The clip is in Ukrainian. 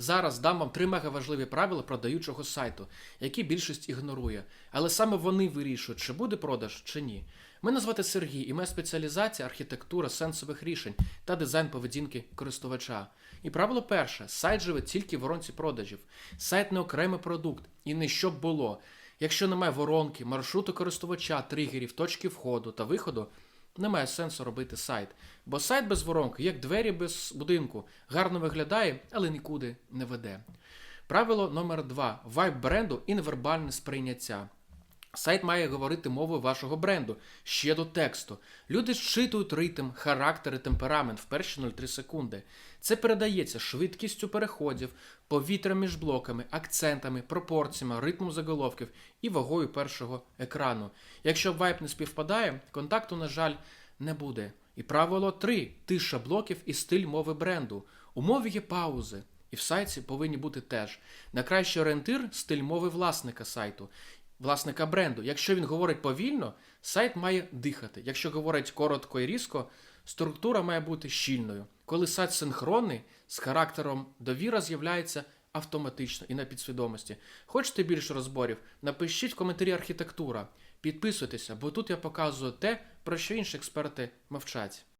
Зараз дам вам три мегаважливі правила продаючого сайту, які більшість ігнорує, але саме вони вирішують, чи буде продаж, чи ні. Мене звати Сергій, і моя спеціалізація архітектура сенсових рішень та дизайн поведінки користувача. І правило перше: сайт живе тільки в воронці продажів. Сайт не окремий продукт і не щоб було. Якщо немає воронки, маршруту користувача, тригерів, точки входу та виходу, немає сенсу робити сайт. Бо сайт без воронки, як двері без будинку, гарно виглядає, але нікуди не веде. Правило номер два: вайб бренду і невербальне сприйняття. Сайт має говорити мовою вашого бренду ще до тексту. Люди зчитують ритм, характер і темперамент в перші 0,3 секунди. Це передається швидкістю переходів, повітрям між блоками, акцентами, пропорціями, ритмом заголовків і вагою першого екрану. Якщо вайб не співпадає, контакту, на жаль, не буде. І правило 3. тиша блоків і стиль мови бренду. У мові є паузи. І в сайті повинні бути теж. Найкращий орієнтир стиль мови власника сайту, власника бренду. Якщо він говорить повільно, сайт має дихати. Якщо говорить коротко і різко, структура має бути щільною. Коли сайт синхронний, з характером довіра з'являється автоматично і на підсвідомості. Хочете більше розборів? Напишіть в коментарі архітектура. Підписуйтеся, бо тут я показую те, про що інші експерти мовчать.